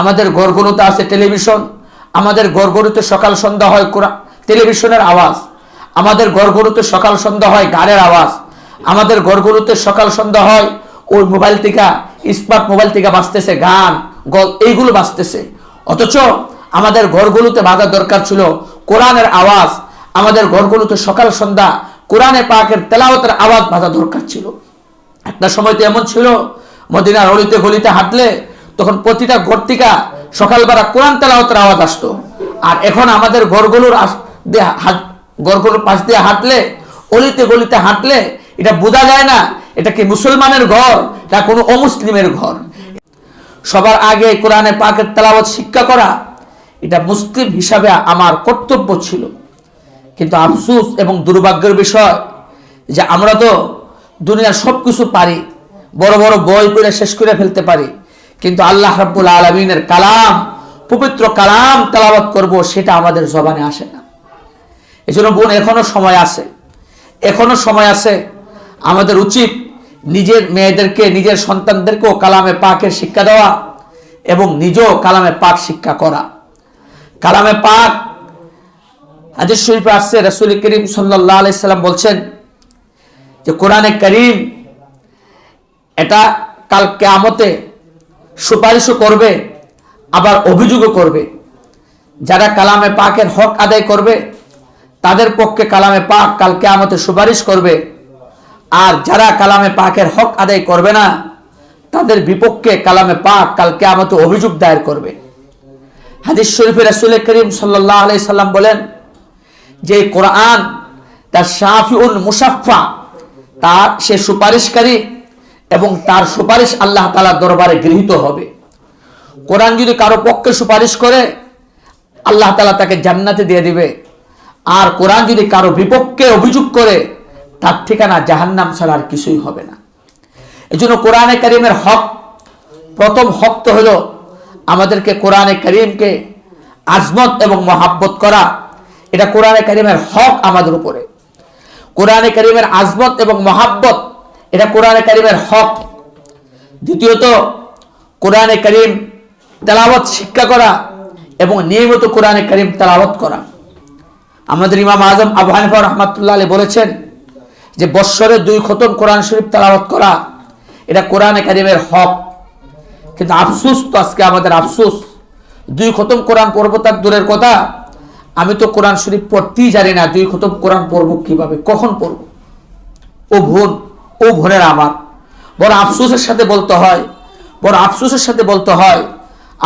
আমাদের ঘরগুলোতে আছে টেলিভিশন, আমাদের ঘরগুলোতে সকাল সন্ধ্যা হয় টেলিভিশনের আওয়াজ, আমাদের ঘরগুলোতে সকাল সন্ধ্যা হয় গানের আওয়াজ, আমাদের ঘরগুলোতে সকাল সন্ধ্যা হয় ওই মোবাইল থেকে, স্মার্ট মোবাইল থেকে বাজতেছে গান, গল, এইগুলো বাজতেছে। অথচ আমাদের ঘরগুলোতে বাজার দরকার ছিল কোরআনের আওয়াজ, আমাদের ঘরগুলোতে সকাল সন্ধ্যা, কোরআনে পাকের তেলাওয়াতের আওয়াজ বাজা দরকার ছিল। একটা সময় তো এমন ছিল, মদিনার অলিতে গলিতে হাঁটলে তখন প্রতিটা ঘর থেকে সকালবেলা কোরআন তেলাওয়াতের আওয়াজ আসতো। আর এখন আমাদের ঘরগুলোর ঘরগুলোর পাশ দিয়ে হাঁটলে, অলিতে গলিতে হাঁটলে এটা বোঝা যায় না, এটা কি মুসলমানের ঘর না কোনো অমুসলিমের ঘর। সবার আগে কোরআনে পাকের তেলাওয়াত শিক্ষা করা, এটা মুসলিম হিসাবে আমার কর্তব্য ছিল। কিন্তু আফসুস এবং দুর্ভাগ্যের বিষয় যে আমরা তো দুনিয়ার সব কিছু পারি, বড় বড় বই পড়ে শেষ করে ফেলতে পারি। কিন্তু আল্লাহ রাব্বুল আলমিনের কালাম, পবিত্র কালাম তেলাওয়াত করব সেটা আমাদের জবানে আসে না। এজন্য বোন, এখনও সময় আছে। এখনও সময় আছে। আমাদের উচিত নিজের মেয়েদেরকে, নিজের সন্তানদেরকেও কালামে পাকের শিক্ষা দেওয়া এবং নিজেও কালামে পাক শিক্ষা করা। কালামে পাক হাজির শরীফে আসছে, রসুল করিম সাল্লাহ আলাইসাল্লাম বলছেন যে, কোরআনে করিম, এটা কাল কেয়ামতে সুপারিশও করবে, আবার অভিযোগও করবে। যারা কালামে পাকের হক আদায় করবে, তাদের পক্ষে কালামে পাক কালকে কেয়ামতে সুপারিশ করবে। আর যারা কালামে পাকের হক আদায় করবে না, তাদের বিপক্ষে কালামে পাক কালকে কেয়ামতে অভিযোগ দায়ের করবে। হাদিস শরীফে রসুল করিম সাল্লাহ আলাই সাল্লাম বলেন যে কোরআন, তার শাফিউল মুসাফা তার সে সুপারিশকারী এবং তার সুপারিশ আল্লাহ তালার দরবারে গৃহীত হবে। কোরআন যদি কারও পক্ষে সুপারিশ করে, আল্লাহ তালা তাকে জান্নাতে দিয়ে দিবে। আর কোরআন যদি কারও বিপক্ষে অভিযোগ করে, তার ঠিকানা জাহান্নাম ছাড়া আর কিছুই হবে না। এই জন্য কোরআনে করিমের হক, প্রথম হক তো হল আমাদেরকে কোরআনে করিমকে আজমত এবং মহাব্বত করা। এটা কোরআনে করিমের হক আমাদের উপরে। কোরআনে করিমের আজমত এবং মহাব্বত এটা কোরআনে করিমের হক। দ্বিতীয়ত, কোরআনে করিম তেলাওয়াত, শিক্ষা করা এবং নিয়মিত কোরআনে করিম তেলাওয়াত করা। আমাদের ইমাম আজম আবু রহমাতুল্লাহ আলী বলেছেন যে বৎসরে দুই খতম কোরআন শরীফ তেলাওয়াত করা, এটা কোরআনে কারিমের হক। কিন্তু আফসুস তো আজকে আমাদের আফসুস। দুই খতম কোরআন পড়ব তার দূরের কথা। আমি তো কোরআন শরীফ পড়তেই জানি না দুই খতম কোরআন পড়ব কীভাবে, কখন পড়ব। ও বোন ও ভোরের আমার। বড় আফসোসের সাথে বলতে হয়, বড় আফসোসের সাথে বলতে হয়,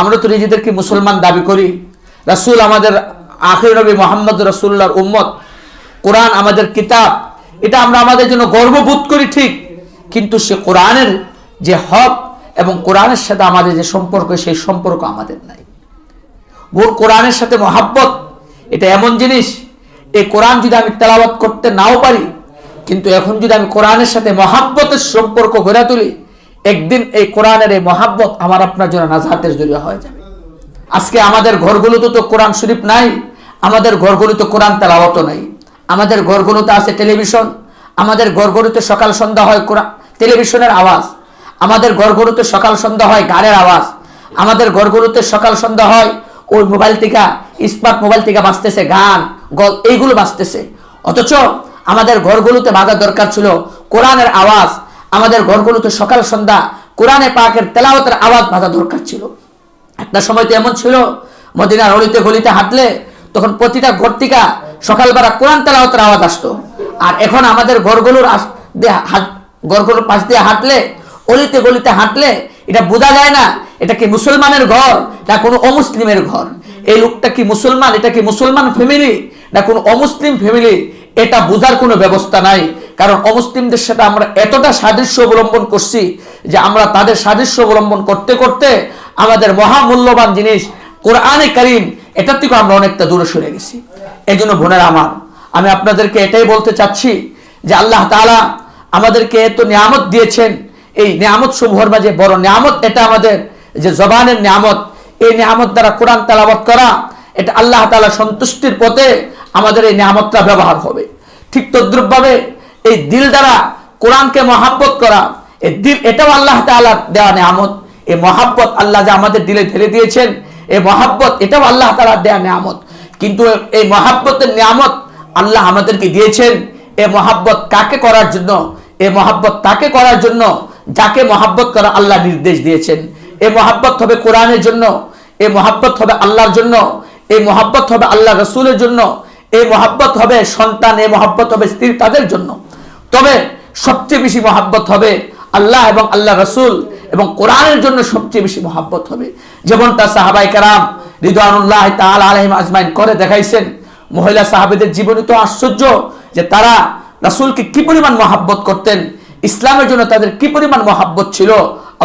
আমরা তো নিজেদেরকে মুসলমান দাবি করি। রাসূল আমাদের আখির নবী মোহাম্মদ রসুল্লাহর উম্মত, কোরআন আমাদের কিতাব, এটা আমরা আমাদের জন্য গর্ববোধ করি ঠিক, কিন্তু সে কোরআনের যে হক এবং কোরআনের সাথে আমাদের যে সম্পর্ক, সেই সম্পর্ক আমাদের নাই। বোন কোরআনের সাথে মহাব্বত, এটা এমন জিনিস, এই কোরআন যদি আমি তেলাওয়াত করতে নাও পারি কিন্তু এখন যদি আমি কোরআনের সাথে মহাব্বতের সম্পর্ক গড়ে তুলি, একদিন এই কোরআনের এই মহাব্বত আমার আপনার জন্য নাজাতের জরিয়া হয়ে যাবে। আজকে আমাদের ঘরগুলোতে তো কোরআন শরীফ নাই, আমাদের ঘরগুলোতে কোরআন তেলাওয়াত নাই, আমাদের ঘরগুলোতে আছে টেলিভিশন, আমাদের ঘরগুলোতে সকাল সন্ধ্যা হয় কোরআন, টেলিভিশনের আওয়াজ, আমাদের ঘরগুলোতে সকাল সন্ধ্যা হয় গানের আওয়াজ, আমাদের ঘরগুলোতে সকাল সন্ধ্যা হয় ওই মোবাইল থেকে স্মার্ট মোবাইল থেকে বাঁচতেছে গান, গল, এইগুলো বাঁচতেছে অথচ আমাদের ঘরগুলোতে বাজার দরকার ছিল কোরআনের আওয়াজ। আমাদের ঘরগুলোতে সকাল, সন্ধ্যা কোরআনে পাকের তেলাওয়াতের আওয়াজ বাজা দরকার ছিল। একটা সময় তো এমন ছিল, মদিনার অলিতে গলিতে হাঁটলে তখন প্রতিটা ঘর থেকে সকালবেলা কোরআন তেলাওয়াতের আওয়াজ আসতো। আর এখন আমাদের ঘরগুলোর ঘরগুলোর পাশ দিয়ে হাঁটলে, অলিতে গলিতে হাঁটলে এটা বোঝা যায় না, এটা কি মুসলমানের ঘর না কোনো অমুসলিমের ঘর? এই লোকটা কি মুসলমান, এটা কি মুসলমান ফ্যামিলি না কোনো অমুসলিম ফ্যামিলি এটা বোঝার কোনো ব্যবস্থা নাই। কারণ অমুসলিমদের সাথে আমরা এতটা সাদৃশ্য অবলম্বন করছি যে আমরা তাদের সাদৃশ্য অবলম্বন করতে করতে আমাদের মহামূল্যবান জিনিস, কোরআনে করিম, এটার থেকে আমরা অনেকটা দূরে সরে গেছি। এই জন্য বোনের আমার, আমি আপনাদেরকে এটাই বলতে চাচ্ছি যে আল্লাহ তাআলা আমাদেরকে এত নিয়ামত দিয়েছেন। এই নিয়ামত সমূহের মাঝে বড় নিয়ামত এটা আমাদের যে জবানের নিয়ামত। এই নিয়ামত দ্বারা কোরআন তেলাওয়াত করা, এটা আল্লাহ তাআলা সন্তুষ্টির পথে আমাদের এই নিয়ামতটা ব্যবহার হবে। ঠিক তদ্রুপভাবে এই দিল দ্বারা কোরআনকে মহাব্বত করা, এই দিল, এটাও আল্লাহ তাআলার দেওয়া নিয়ামত। এই মহাব্বত আল্লাহ যে আমাদের দিলে ঢেলে দিয়েছেন, এই মহাব্বত, এটাও আল্লাহ তালা দেয়া নিয়ামত। কিন্তু এই মহাব্বতের নিয়ামত আল্লাহ আমাদেরকে দিয়েছেন এ মহাব্বত কাকে করার জন্য এ মহাব্বত তাকে করার জন্য, যাকে মহাব্বত করা আল্লাহ নির্দেশ দিয়েছেন। এ মহাব্বত হবে কোরআনের জন্য এ মহাব্বত হবে আল্লাহর জন্য, এই মহাব্বত হবে আল্লাহ রসুলের জন্য এই মহাব্বত হবে সন্তান এই মহাব্বত হবে স্ত্রী তাদের জন্য। তবে সবচেয়ে বেশি মহাব্বত হবে আল্লাহ এবং আল্লাহ রসুল এবং কোরআনের জন্য সবচেয়ে বেশি মহাব্বত হবে। যেমনটা সাহাবাই কারাম রিদানুল্লাহ তাল আলহিম আজমাইন করে দেখাইছেন। মহিলা সাহাবিদের জীবনে তো আশ্চর্য যে তারা রাসুলকে কি পরিমাণ মহাব্বত করতেন, ইসলামের জন্য তাদের কি পরিমাণ মহাব্বত ছিল।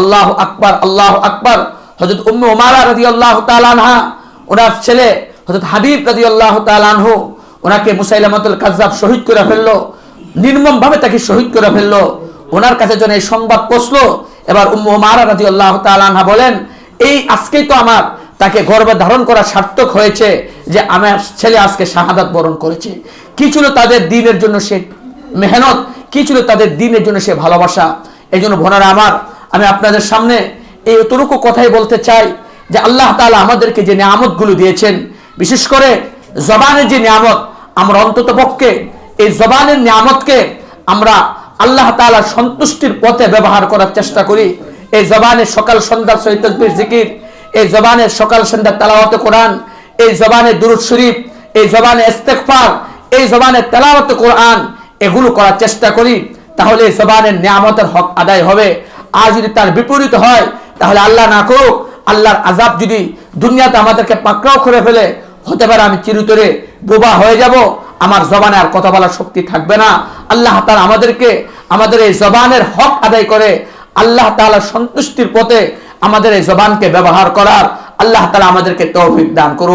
আল্লাহ আকবার আল্লাহ আকবার। হজরত উম্মে উমারা রাজি আল্লাহ তালানহা ওনার ছেলে হজরত হাবিব রাজি আল্লাহ তালানহু ওনাকে মুসাইলামতুল কাজাব শহীদ করে ফেলল নির্মম ভাবে তাকে শহীদ করে ফেলল। ওনার কাছে যখন এই সংবাদ পৌঁছলো, এবার উম্মু উমারা রাজি আল্লাহ তালানহা বলেন, এই আজকেই তো আমার তাকে গর্বে ধারণ করা সার্থক হয়েছে যে আমার ছেলে আজকে শাহাদাত বরণ করেছে। কি ছিল তাদের দিনের জন্য সে মেহনত? কি ছিল তাদের দিনের জন্য সে ভালোবাসা? এই জন্য ভোনারা আমার, আমি আপনাদের সামনে এই এতটুকু কথাই বলতে চাই যে আল্লাহ তালা আমাদেরকে যে নিয়ামতগুলো দিয়েছেন, বিশেষ করে জবানের যে নিয়ামত আমরা অন্তত পক্ষে এই জবানের নিয়ামতকে আমরা আল্লাহ তালা সন্তুষ্টির পথে ব্যবহার করার চেষ্টা করি। এই জবানের সকাল সন্ধ্যা সহিত জিকির, এই জবানের সকাল সন্ধ্যা তালাওয়াত কোরআন, এই জবানে দুরুদ শরীফ, এই জবানে ইস্তেকফার এই জবানে তেলাওয়াত কোরআন, এগুলো করার চেষ্টা করি, তাহলে এই জবানের নিয়ামতের হক আদায় হবে। আর যদি তার বিপরীত হয়, তাহলে আল্লাহ না করুক, আল্লাহর আজাব যদি দুনিয়াতে আমাদেরকে পাকড়াও করে ফেলে হতে পারে আমি চিরতরে বোবা হয়ে যাব, আমার জবানে আর কথা বলার শক্তি থাকবে না। আল্লাহ তালা আমাদেরকে, আমাদের এই জবানের হক আদায় করে, আল্লাহ তালা সন্তুষ্টির পথে আমাদের এই জবানকে ব্যবহার করার, আল্লাহ তালা আমাদেরকে তৌফিক দান করুন